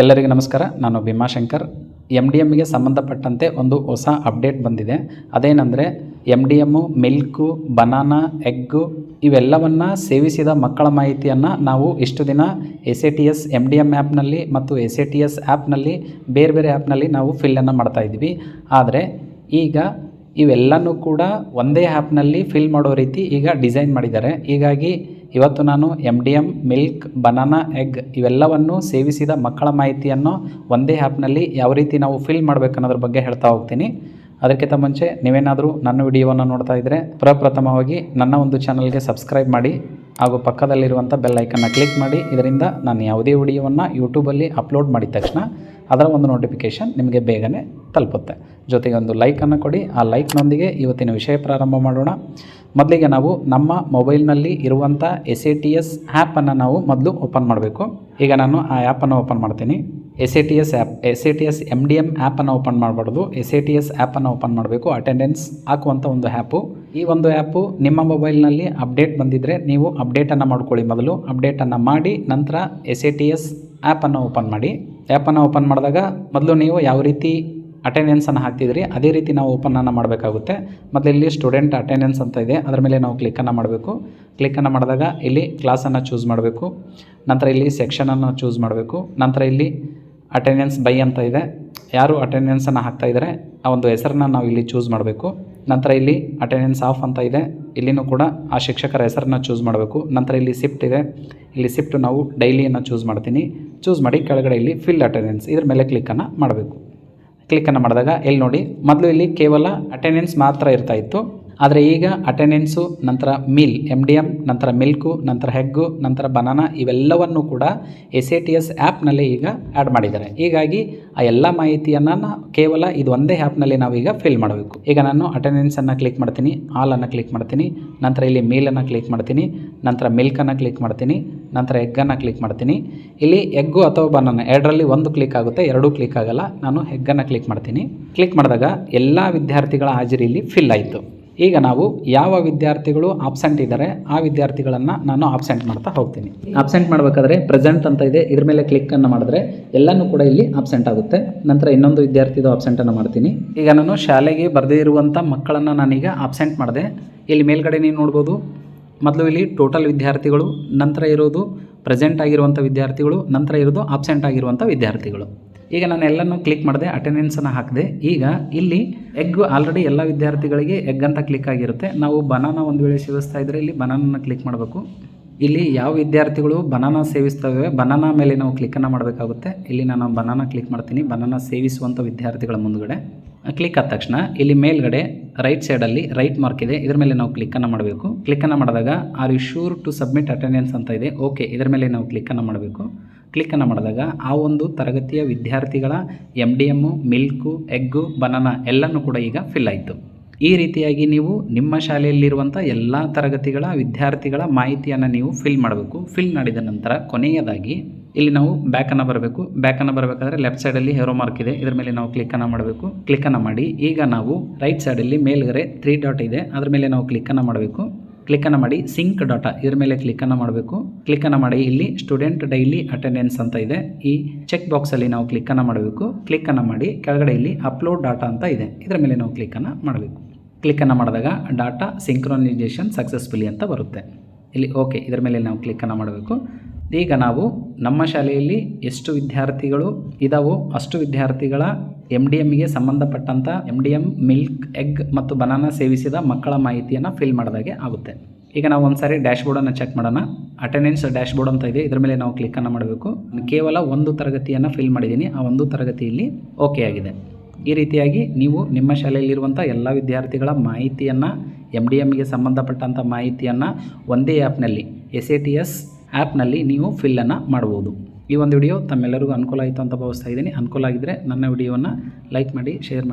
ಎಲ್ಲರಿಗೂ ನಮಸ್ಕಾರ. ನಾನು ಭೀಮಾಶಂಕರ್ ಎಂ ಡಿ ಎಮ್ಗೆ ಸಂಬಂಧಪಟ್ಟಂತೆ ಒಂದು ಹೊಸ ಅಪ್ಡೇಟ್ ಬಂದಿದೆ. ಅದೇನೆಂದರೆ M D M milk banana egg ಇವೆಲ್ಲವನ್ನು ಸೇವಿಸಿದ ಮಕ್ಕಳ ಮಾಹಿತಿಯನ್ನು ನಾವು ಇಷ್ಟು ದಿನ S A T S M D M ಆ್ಯಪ್ನಲ್ಲಿ ಮತ್ತು ಎಸ್ ಎ ಟಿ ಎಸ್ ಆ್ಯಪ್ನಲ್ಲಿ ಬೇರೆ ಬೇರೆ ಆ್ಯಪ್ನಲ್ಲಿ ನಾವು ಫಿಲ್ಲನ್ನು ಮಾಡ್ತಾಯಿದ್ವಿ ಆದರೆ, ಈಗ ಇವೆಲ್ಲನೂ ಕೂಡ ಒಂದೇ ಆ್ಯಪ್ನಲ್ಲಿ ಫಿಲ್ ಮಾಡೋ ರೀತಿ ಈಗ ಡಿಸೈನ್ ಮಾಡಿದ್ದಾರೆ. ಹೀಗಾಗಿ ಇವತ್ತು ನಾನು M D M milk banana egg ಇವೆಲ್ಲವನ್ನು ಸೇವಿಸಿದ ಮಕ್ಕಳ ಮಾಹಿತಿಯನ್ನು ಒಂದೇ ಆ್ಯಪ್ನಲ್ಲಿ ಯಾವ ರೀತಿ ನಾವು ಫಿಲ್ ಮಾಡಬೇಕನ್ನೋದ್ರ ಬಗ್ಗೆ ಹೇಳ್ತಾ ಹೋಗ್ತೀನಿ. ಅದಕ್ಕಿಂತ ಮುಂಚೆ ನೀವೇನಾದರೂ ನನ್ನ ವಿಡಿಯೋವನ್ನು ನೋಡ್ತಾ ಇದ್ದರೆ ಪ್ರಪ್ರಥಮವಾಗಿ ನನ್ನ ಒಂದು ಚಾನಲ್ಗೆ ಸಬ್ಸ್ಕ್ರೈಬ್ ಮಾಡಿ ಹಾಗೂ ಪಕ್ಕದಲ್ಲಿರುವಂಥ ಬೆಲ್ ಐಕನ್ನ ಕ್ಲಿಕ್ ಮಾಡಿ. ಇದರಿಂದ ನಾನು ಯಾವುದೇ ವಿಡಿಯೋವನ್ನು ಯೂಟ್ಯೂಬಲ್ಲಿ ಅಪ್ಲೋಡ್ ಮಾಡಿದ ತಕ್ಷಣ ಅದರ ಒಂದು ನೋಟಿಫಿಕೇಷನ್ ನಿಮಗೆ ಬೇಗನೆ ತಲುಪುತ್ತೆ. ಜೊತೆಗೆ ಒಂದು ಲೈಕನ್ನು ಕೊಡಿ. ಆ ಲೈಕ್ನೊಂದಿಗೆ ಇವತ್ತಿನ ವಿಷಯ ಪ್ರಾರಂಭ ಮಾಡೋಣ. ಮೊದಲಿಗೆ ನಾವು ನಮ್ಮ ಮೊಬೈಲ್ನಲ್ಲಿ ಇರುವಂಥ ಎಸ್ ಎ ಟಿ ಎಸ್ ಆ್ಯಪನ್ನು ನಾವು ಮೊದಲು ಓಪನ್ ಮಾಡಬೇಕು. ಈಗ ನಾನು ಆ ಆ್ಯಪನ್ನು ಓಪನ್ ಮಾಡ್ತೀನಿ. S A T S app S A T S M D M ಆ್ಯಪನ್ನು ಓಪನ್ ಮಾಡಬಾರ್ದು. ಎಸ್ ಎ ಟಿ ಎಸ್ ಆ್ಯಪನ್ನು ಓಪನ್ ಮಾಡಬೇಕು. ಅಟೆಂಡೆನ್ಸ್ ಹಾಕುವಂಥ ಒಂದು ಆ್ಯಪು ಈ ಒಂದು ಆ್ಯಪು ನಿಮ್ಮ ಮೊಬೈಲ್ನಲ್ಲಿ ಅಪ್ಡೇಟ್ ಬಂದಿದ್ದರೆ ನೀವು ಅಪ್ಡೇಟನ್ನು ಮಾಡ್ಕೊಳ್ಳಿ ಮೊದಲು. ಅಪ್ಡೇಟನ್ನು ಮಾಡಿ ನಂತರ ಎಸ್ ಎ ಟಿ ಎಸ್ ಆ್ಯಪನ್ನು ಓಪನ್ ಮಾಡಿ. ಆ್ಯಪನ್ನು ಓಪನ್ ಮಾಡಿದಾಗ ಮೊದಲು ನೀವು ಯಾವ ರೀತಿ ಅಟೆಂಡೆನ್ಸನ್ನು ಹಾಕ್ತಿದ್ರಿ, ಅದೇ ರೀತಿ ನಾವು ಓಪನನ್ನು ಮಾಡಬೇಕಾಗುತ್ತೆ. ಮೊದಲು ಇಲ್ಲಿ ಸ್ಟೂಡೆಂಟ್ ಅಟೆಂಡೆನ್ಸ್ ಅಂತ ಇದೆ. ಅದರ ಮೇಲೆ ನಾವು ಕ್ಲಿಕ್ಕನ್ನು ಮಾಡಬೇಕು. ಕ್ಲಿಕ್ಕನ್ನು ಮಾಡಿದಾಗ ಇಲ್ಲಿ ಕ್ಲಾಸನ್ನು ಚೂಸ್ ಮಾಡಬೇಕು. ನಂತರ ಇಲ್ಲಿ ಸೆಕ್ಷನನ್ನು ಚೂಸ್ ಮಾಡಬೇಕು. ನಂತರ ಇಲ್ಲಿ ಅಟೆಂಡೆನ್ಸ್ ಬೈ ಅಂತ ಇದೆ. ಯಾರು ಅಟೆಂಡೆನ್ಸನ್ನು ಹಾಕ್ತಾ ಇದ್ದಾರೆ ಆ ಒಂದು ಹೆಸರನ್ನ ನಾವು ಇಲ್ಲಿ ಚೂಸ್ ಮಾಡಬೇಕು. ನಂತರ ಇಲ್ಲಿ ಅಟೆಂಡೆನ್ಸ್ ಆಫ್ ಅಂತ ಇದೆ. ಇಲ್ಲಿನೂ ಕೂಡ ಆ ಶಿಕ್ಷಕರ ಹೆಸರನ್ನ ಚೂಸ್ ಮಾಡಬೇಕು. ನಂತರ ಇಲ್ಲಿ ಸಿಫ್ಟ್ ಇದೆ. ಇಲ್ಲಿ ಸಿಫ್ಟ್ ನಾವು ಡೈಲಿಯನ್ನು ಚೂಸ್ ಮಾಡ್ತೀನಿ. ಚೂಸ್ ಮಾಡಿ ಕೆಳಗಡೆ ಇಲ್ಲಿ ಫಿಲ್ ಅಟೆಂಡೆನ್ಸ್ ಇದ್ರ ಮೇಲೆ ಕ್ಲಿಕ್ಕನ್ನು ಮಾಡಬೇಕು. ಕ್ಲಿಕ್ಕನ್ನು ಮಾಡಿದಾಗ ಇಲ್ಲಿ ನೋಡಿ, ಮೊದಲು ಇಲ್ಲಿ ಕೇವಲ ಅಟೆಂಡೆನ್ಸ್ ಮಾತ್ರ ಇರ್ತಾ ಇತ್ತು. ಆದರೆ ಈಗ ಅಟೆಂಡೆನ್ಸು ನಂತರ ಮಿಲ್ ಎಂ ಡಿ ಎಂ ನಂತರ ಮಿಲ್ಕು ನಂತರ ಹೆಗ್ಗು ನಂತರ ಬನಾನಾ ಇವೆಲ್ಲವನ್ನು ಕೂಡ ಎಸ್ ಎ ಟಿ ಎಸ್ ಆ್ಯಪ್ನಲ್ಲಿ ಈಗ ಆ್ಯಡ್ ಮಾಡಿದ್ದಾರೆ. ಹೀಗಾಗಿ ಆ ಎಲ್ಲ ಮಾಹಿತಿಯನ್ನು ಕೇವಲ ಇದು ಒಂದೇ ಆ್ಯಪ್ನಲ್ಲಿ ನಾವೀಗ ಫಿಲ್ ಮಾಡಬೇಕು. ಈಗ ನಾನು ಅಟೆಂಡೆನ್ಸನ್ನು ಕ್ಲಿಕ್ ಮಾಡ್ತೀನಿ ಆಲನ್ನು ಕ್ಲಿಕ್ ಮಾಡ್ತೀನಿ, ನಂತರ ಇಲ್ಲಿ ಮೀಲನ್ನು ಕ್ಲಿಕ್ ಮಾಡ್ತೀನಿ, ನಂತರ ಮಿಲ್ಕನ್ನು ಕ್ಲಿಕ್ ಮಾಡ್ತೀನಿ, ನಂತರ ಎಗ್ಗನ್ನು ಕ್ಲಿಕ್ ಮಾಡ್ತೀನಿ. ಇಲ್ಲಿ ಎಗ್ಗು ಅಥವಾ ಬನಾನ ಎರಡರಲ್ಲಿ ಒಂದು ಕ್ಲಿಕ್ ಆಗುತ್ತೆ, ಎರಡೂ ಕ್ಲಿಕ್ ಆಗಲ್ಲ. ನಾನು ಹೆಗ್ಗನ್ನು ಕ್ಲಿಕ್ ಮಾಡ್ತೀನಿ. ಕ್ಲಿಕ್ ಮಾಡಿದಾಗ ಎಲ್ಲ ವಿದ್ಯಾರ್ಥಿಗಳ ಹಾಜರಿಯಲ್ಲಿ ಫಿಲ್ ಆಯಿತು. ಈಗ ನಾವು ಯಾವ ವಿದ್ಯಾರ್ಥಿಗಳು ಆಬ್ಸೆಂಟ್ ಇದ್ದಾರೆ ಆ ವಿದ್ಯಾರ್ಥಿಗಳನ್ನು ನಾನು ಆಬ್ಸೆಂಟ್ ಮಾಡ್ತಾ ಹೋಗ್ತೀನಿ. ಆಬ್ಸೆಂಟ್ ಮಾಡಬೇಕಾದ್ರೆ ಪ್ರೆಸೆಂಟ್ ಅಂತ ಇದೆ. ಇದ್ರ ಮೇಲೆ ಕ್ಲಿಕ್ಕನ್ನು ಮಾಡಿದ್ರೆ ಎಲ್ಲನೂ ಕೂಡ ಇಲ್ಲಿ ಆಬ್ಸೆಂಟ್ ಆಗುತ್ತೆ. ನಂತರ ಇನ್ನೊಂದು ವಿದ್ಯಾರ್ಥಿದು ಆಬ್ಸೆಂಟನ್ನು ಮಾಡ್ತೀನಿ. ಈಗ ನಾನು ಶಾಲೆಗೆ ಬರದೇ ಇರುವಂಥ ಮಕ್ಕಳನ್ನು ನಾನೀಗ ಆಬ್ಸೆಂಟ್ ಮಾಡಿದೆ. ಇಲ್ಲಿ ಮೇಲ್ಗಡೆ ನೀವು ನೋಡ್ಬೋದು. ಮೊದಲು ಇಲ್ಲಿ ಟೋಟಲ್ ವಿದ್ಯಾರ್ಥಿಗಳು ನಂತರ ಇರೋದು ಪ್ರೆಸೆಂಟ್ ಆಗಿರುವಂಥ ವಿದ್ಯಾರ್ಥಿಗಳು ನಂತರ ಇರೋದು ಆಬ್ಸೆಂಟ್ ಆಗಿರುವಂಥ ವಿದ್ಯಾರ್ಥಿಗಳು. ಈಗ ನಾನು ಎಲ್ಲನೂ ಕ್ಲಿಕ್ ಮಾಡಿದೆ ಅಟೆಂಡೆನ್ಸನ್ನು ಹಾಕಿದೆ. ಈಗ ಇಲ್ಲಿ ಎಗ್ ಆಲ್ರೆಡಿ ಎಲ್ಲ ವಿದ್ಯಾರ್ಥಿಗಳಿಗೆ ಎಗ್ ಅಂತ ಕ್ಲಿಕ್ ಆಗಿರುತ್ತೆ. ನಾವು ಬನಾನ ಒಂದು ವೇಳೆ ಸೇವಿಸ್ತಾ ಇದ್ದರೆ ಇಲ್ಲಿ ಬನಾನನ್ನು ಕ್ಲಿಕ್ ಮಾಡಬೇಕು. ಇಲ್ಲಿ ಯಾವ ವಿದ್ಯಾರ್ಥಿಗಳು ಬನಾನ ಸೇವಿಸ್ತವೆ ಬನಾನ ಮೇಲೆ ನಾವು ಕ್ಲಿಕ್ಕನ್ನು ಮಾಡಬೇಕಾಗುತ್ತೆ. ಇಲ್ಲಿ ನಾನು ಬನಾನ ಕ್ಲಿಕ್ ಮಾಡ್ತೀನಿ. ಬನಾನ ಸೇವಿಸುವಂಥ ವಿದ್ಯಾರ್ಥಿಗಳ ಮುಂದುಗಡೆ. ಕ್ಲಿಕ್ ಆದ ತಕ್ಷಣ ಇಲ್ಲಿ ಮೇಲ್ಗಡೆ ರೈಟ್ ಸೈಡಲ್ಲಿ ರೈಟ್ ಮಾರ್ಕ್ ಇದೆ. ಇದರ ಮೇಲೆ ನಾವು ಕ್ಲಿಕ್ಕನ್ನು ಮಾಡಬೇಕು. ಕ್ಲಿಕ್ಕನ್ನು ಮಾಡಿದಾಗ are you sure to submit attendance ಅಂತ ಇದೆ. ಓಕೆ ಇದರ ಮೇಲೆ ನಾವು ಕ್ಲಿಕ್ಕನ್ನು ಮಾಡಬೇಕು. ಕ್ಲಿಕ್ಕನ್ನು ಮಾಡಿದಾಗ ಆ ಒಂದು ತರಗತಿಯ ವಿದ್ಯಾರ್ಥಿಗಳ M D M milk egg banana ಎಲ್ಲನೂ ಕೂಡ ಈಗ ಫಿಲ್ ಆಯಿತು. ಈ ರೀತಿಯಾಗಿ ನೀವು ನಿಮ್ಮ ಶಾಲೆಯಲ್ಲಿರುವಂಥ ಎಲ್ಲ ತರಗತಿಗಳ ವಿದ್ಯಾರ್ಥಿಗಳ ಮಾಹಿತಿಯನ್ನು ನೀವು ಫಿಲ್ ಮಾಡಬೇಕು. ಫಿಲ್ ಮಾಡಿದ ನಂತರ ಕೊನೆಯದಾಗಿ ಇಲ್ಲಿ ನಾವು ಬ್ಯಾಕನ್ನು ಬರಬೇಕು. ಬ್ಯಾಕನ್ನು ಬರಬೇಕಾದ್ರೆ ಲೆಫ್ಟ್ ಸೈಡಲ್ಲಿ ಹೆರೋ ಮಾರ್ಕ್ ಇದೆ. ಇದರ ಮೇಲೆ ನಾವು ಕ್ಲಿಕ್ಕನ್ನು ಮಾಡಬೇಕು. ಕ್ಲಿಕ್ಕನ್ನು ಮಾಡಿ ಈಗ ನಾವು ರೈಟ್ ಸೈಡಲ್ಲಿ ಮೇಲ್ಗರೆ ತ್ರೀ ಡಾಟ್ ಇದೆ. ಅದರ ಮೇಲೆ ನಾವು ಕ್ಲಿಕ್ಕನ್ನು ಮಾಡಬೇಕು. ಕ್ಲಿಕ್ಕನ್ನು ಮಾಡಿ ಸಿಂಕ್ ಡಾಟಾ ಇದ್ರ ಮೇಲೆ ಕ್ಲಿಕ್ಕನ್ನು ಮಾಡಬೇಕು. ಕ್ಲಿಕ್ಕನ್ನು ಮಾಡಿ, ಇಲ್ಲಿ ಸ್ಟೂಡೆಂಟ್ ಡೈಲಿ ಅಟೆಂಡೆನ್ಸ್ ಅಂತ ಇದೆ. ಈ ಚೆಕ್ ಬಾಕ್ಸಲ್ಲಿ ನಾವು ಕ್ಲಿಕ್ಕನ್ನು ಮಾಡಬೇಕು. ಕ್ಲಿಕ್ಕನ್ನು ಮಾಡಿ, ಕೆಳಗಡೆ ಇಲ್ಲಿ ಅಪ್ಲೋಡ್ ಡಾಟಾ ಅಂತ ಇದೆ. ಇದರ ಮೇಲೆ ನಾವು ಕ್ಲಿಕ್ಕನ್ನು ಮಾಡಬೇಕು. ಕ್ಲಿಕ್ಕನ್ನು ಮಾಡಿದಾಗ ಡಾಟಾ ಸಿಂಕ್ರೋನೈಸೇಷನ್ ಸಕ್ಸಸ್ಫುಲಿ ಅಂತ ಬರುತ್ತೆ. ಇಲ್ಲಿ ಓಕೆ ಇದರ ಮೇಲೆ ನಾವು ಕ್ಲಿಕ್ಕನ್ನು ಮಾಡಬೇಕು. ಈಗ ನಾವು ನಮ್ಮ ಶಾಲೆಯಲ್ಲಿ ಎಷ್ಟು ವಿದ್ಯಾರ್ಥಿಗಳು ಇದಾವೋ ಅಷ್ಟು ವಿದ್ಯಾರ್ಥಿಗಳ ಎಂ ಡಿ ಎಮ್ಗೆ ಸಂಬಂಧಪಟ್ಟಂಥ M D M milk egg ಮತ್ತು ಬನಾನಾ ಸೇವಿಸಿದ ಮಕ್ಕಳ ಮಾಹಿತಿಯನ್ನು ಫಿಲ್ ಮಾಡಿದಾಗೆ ಆಗುತ್ತೆ. ಈಗ ನಾವು ಒಂದು ಸಾರಿ ಡ್ಯಾಶ್ಬೋರ್ಡನ್ನು ಚೆಕ್ ಮಾಡೋಣ. ಅಟೆಂಡೆನ್ಸ್ ಡ್ಯಾಶ್ಬೋರ್ಡ್ ಅಂತ ಇದೆ. ಇದರ ಮೇಲೆ ನಾವು ಕ್ಲಿಕ್ಕನ್ನು ಮಾಡಬೇಕು. ಕೇವಲ ಒಂದು ತರಗತಿಯನ್ನು ಫಿಲ್ ಮಾಡಿದ್ದೀನಿ. ಆ ಒಂದು ತರಗತಿಯಲ್ಲಿ ಓಕೆ ಆಗಿದೆ. ಈ ರೀತಿಯಾಗಿ ನೀವು ನಿಮ್ಮ ಶಾಲೆಯಲ್ಲಿರುವಂಥ ಎಲ್ಲ ವಿದ್ಯಾರ್ಥಿಗಳ ಮಾಹಿತಿಯನ್ನು ಎಂ ಡಿ ಎಮ್ಗೆ ಸಂಬಂಧಪಟ್ಟಂಥ ಮಾಹಿತಿಯನ್ನು ಒಂದೇ ಆ್ಯಪ್ನಲ್ಲಿ ಎಸ್ ಎ ಟಿ ಎಸ್ ಆ್ಯಪ್ನಲ್ಲಿ ನೀವು ಫಿಲ್ಲನ್ನು ಮಾಡ್ಬೋದು. ಈ ಒಂದು ವಿಡಿಯೋ ತಮ್ಮೆಲ್ಲರಿಗೂ ಅನುಕೂಲ ಆಯಿತು ಅಂತ ಭಾವಿಸ್ತಾ ಇದ್ದೀನಿ. ಅನುಕೂಲ ಆಗಿದ್ದರೆ ನನ್ನ ವಿಡಿಯೋವನ್ನು ಲೈಕ್ ಮಾಡಿ, ಶೇರ್ ಮಾಡಿ.